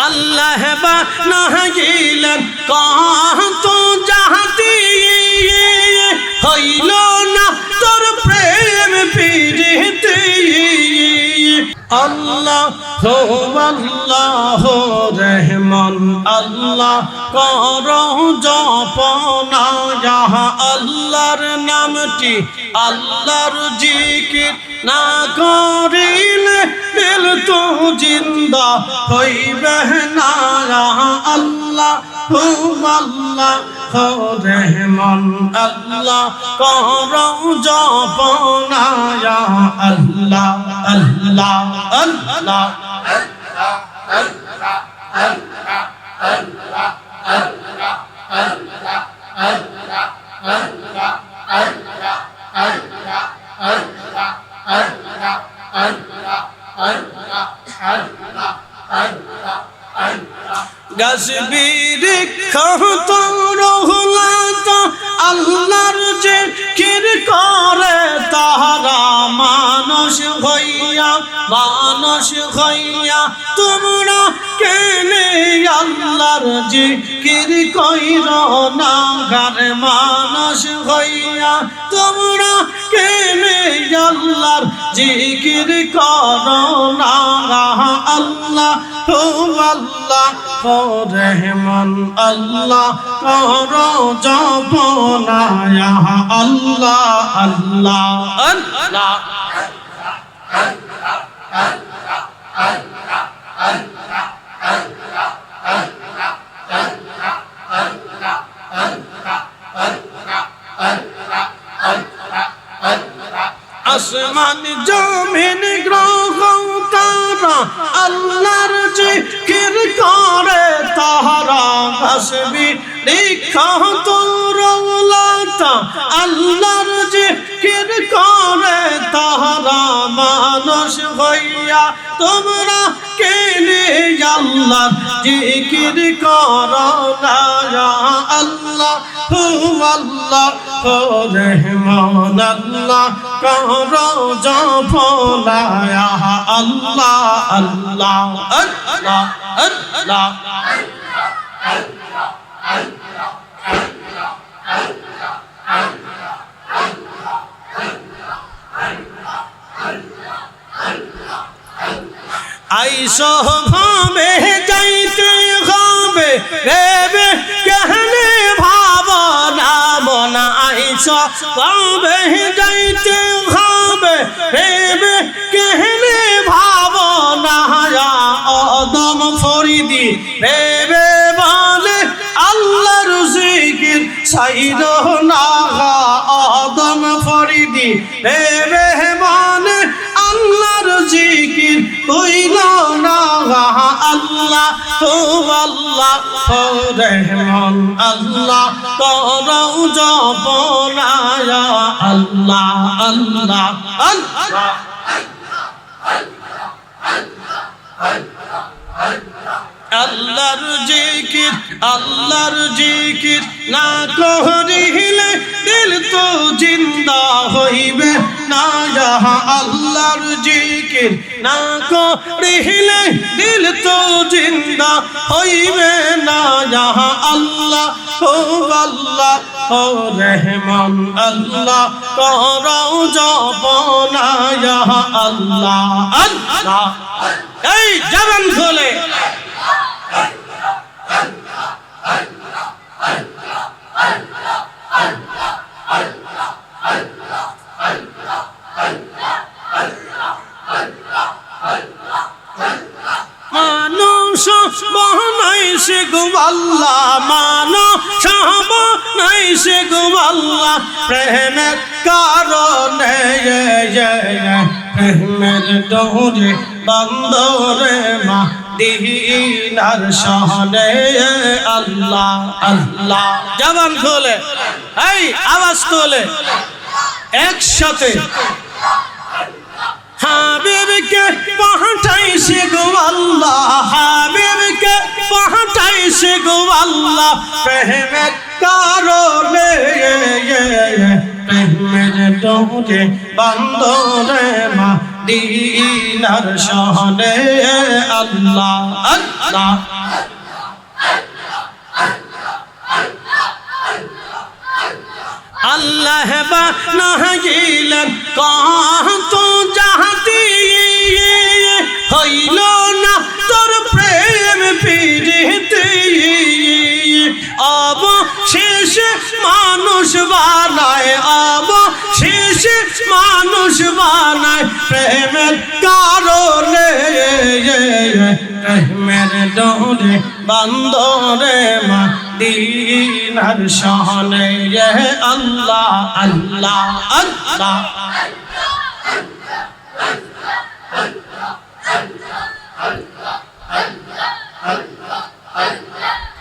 আল্লাহ বা কত জাহাতি হইল না তোর প্রেম পিরিতে আল্লাহ আল্লাহ রহমান, আল্লাহ কর জপনা আল্লাহর নামটি আল্লাহর জিকির না করিলে দিল তো জিন্দা হইবে না আল্লাহ আল্লাহ রহমান, আল্লাহ কর জপনা, যাহা আল্লাহ আল্লাহ। আল্লাহ গাছবীর খত রহুলাত আল্লাহর যে মানুষ হইয়া তোমরা কেনে আল্লাহর যে কির কইর না? ঘর মানুষ হইয়া তোমরা কেনে আল্লাহর জি জিকির করো না? আল্লাহ আল্লাহ রহমান আল্লাহ, করো জপনা আল্লাহ আল্লাহ আল্লাহ। আসমান জমিন গ্রহ তারা আল্লাহর জিকির করে তাহারা হাসবি। দীক্ষা তোরলাতা আল্লাহর জিকির করে তাহারা মানুষ হইয়া তোমরা কেনে আল্লাহ জিকির করো আল্লাহ? আল্লাহ রহমান আল্লাহ করো জপনা আল্লাহ আল্লাহ আল্লাহ আল্লাহ। আইসো যাইতে হবে। রেবে কেহনে ভাবনা, মনা আইসো ভাবে যাইতে হবে। রেবে কেহনে ভাবনা অদম ফরিদি। রেবে বলে আল্লাহর জিকির সাইদ না অদম ফরিদি। আল্লাহর জিকির হইল না আল্লাহ, ও আল্লাহ, ও রহমান আল্লাহ, করৌ জপনা আল্লাহ আল্লাহ আল্লাহ। আল্লাহর জিকির আল্লাহর জিকির না করিলে দিল তো জিন্দা হইবে না। যাহা আল্লাহর জিকির না করিলে দিল তো জিন্দা হইবে না। যাহা আল্লাহ, ও আল্লাহ, ও রহমান, আল্লাহ, করৌ জপনা। যাহা আল্লাহ আল্লাহ, এই জবান খোলে। মানুষ বানাইছে গো আল্লাহ মানুষ বানাইছে গো আল্লাহ প্রেমের কারণে প্রেমের ডোরে বন্দরে মা দিনার সহনে আল্লাহ আল্লাহ। জবান খোলে, এই আওয়াজ তোলে একসাথে। হাবিবকে পাঠাইছে গো আল্লাহ, হাবিবকে পাঠাইছে গো আল্লাহ। প্রেমের কারণে, প্রেমের ডোরে বন্দরে মা দিনার শানে আল্লাহ আল্লাহ আল্লাহ বানাইলেন কত জাহাতি হইল না তোর প্রেম পিরিতে আব শেষ মানুষ বানায় মানুষ বানায় প্রেমের কারণে। প্রেমের ডোরে বান্দরে মা দিনার শানে আল্লাহ আল্লাহ আল্লাহ।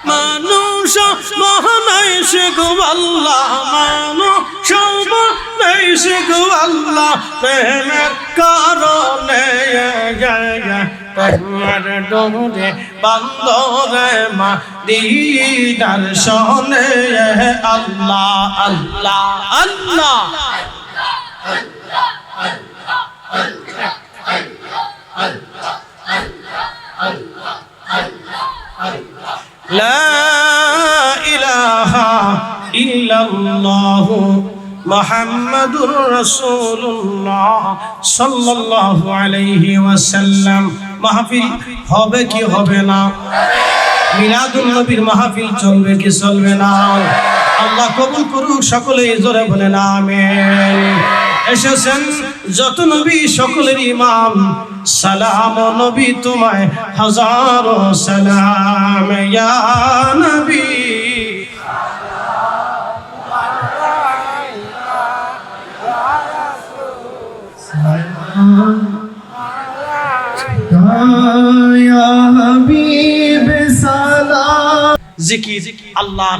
মানুষ মহানাই সে আল্লাহ মানুষ মহানাই সে গো আল্লাহ প্রেমের কারণে প্রেমের ডোরে বান্দরে মা দিদার শোনে আল্লাহ আল্লাহ আল্লাহ لا إله إلا الله মোহাম্মদুর রসুল্লাহ সাল্লাল্লাহু আলাইহি ওয়াসাল্লাম। মাহফিল হবে কি হবে না? মিলাদুল নবীর মাহফিল চলবে কি চলবে না? আল্লাহ কবুল করুক সকলে জোরে বলেন, আমেন। এসেছেন যত নবী, সকলের ইমাম। সালাম নবী তোমায় হাজারো সালাম। ইয়া নবী জিকির, আল্লাহ,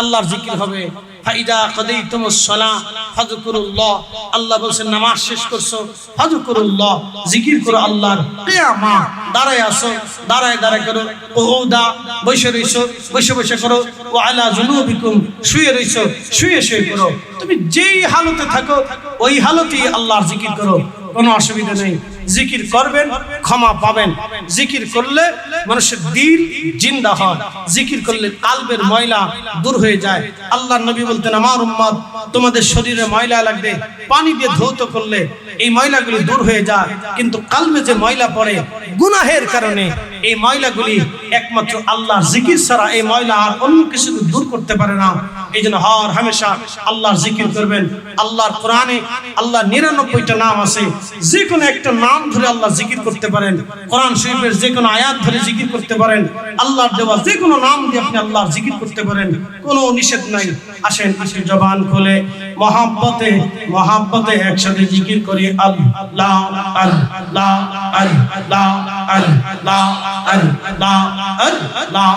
আল্লাহর জিকির হবে। ফাইদা কদাইতুমুস সালাহ, ফাযকুরুল্লাহ, আল্লাহ বলেন নামাজ শেষ করছ, ফাযকুরুল্লাহ, জিকির করো আল্লাহর। কিয়ামা দাঁড়ায় আসো দাঁড়ায় দাঁড়ায় করো কুউদা বসে রইছো, বসে বসে করো, ওয়া আলা জুনুবিকুম, শুয়ে রইছো, শুয়ে শুয়ে করো। তুমি যেই হালতে থাকো, ওই হালতেই আল্লাহর জিকির করো। কোনো অসুবিধা নেই। জিকির করবেন, ক্ষমা পাবেন। জিকির করলে মানুষের দিল জিন্দা হয়। জিকির করলে কালবের ময়লা দূর হয়ে যায়। আল্লাহ নবী বলতেন, আমার উম্মত, তোমাদের শরীরে ময়লা লাগবে। পানি দিয়ে ধৌত করলে এই ময়লাগুলি দূর হয়ে যায়। কিন্তু কালবে যে ময়লা পড়ে গুনাহের কারণে, এই ময়লাগুলি একমাত্র আল্লাহ জিকির ছাড়া এই ময়লা আর অন্য কিছু দূর করতে পারে না। এই জন্য হর হামেশা আল্লাহর জিকির করবেন। আল্লাহর কোরআনে আল্লাহ নিরানব্বইটা নাম আছে। যে কোনো একটা নাম ধরে আল্লাহ জিকির করতে পারেন কোরআন শরীফের যে কোনো আয়াত ধরে জিকির করতে পারেন আল্লাহর দেওয়া যে কোনো নাম দিয়ে আপনি আল্লাহর জিকির করতে পারেন কোনো নিষেধ নাই আসেন আসেন জবান খুলে মহাব্বতে মহাব্বতে একসাথে জিকির করি আল্লাহ আল্লাহ আল্লাহ আল্লাহ আল্লাহ আল্লাহ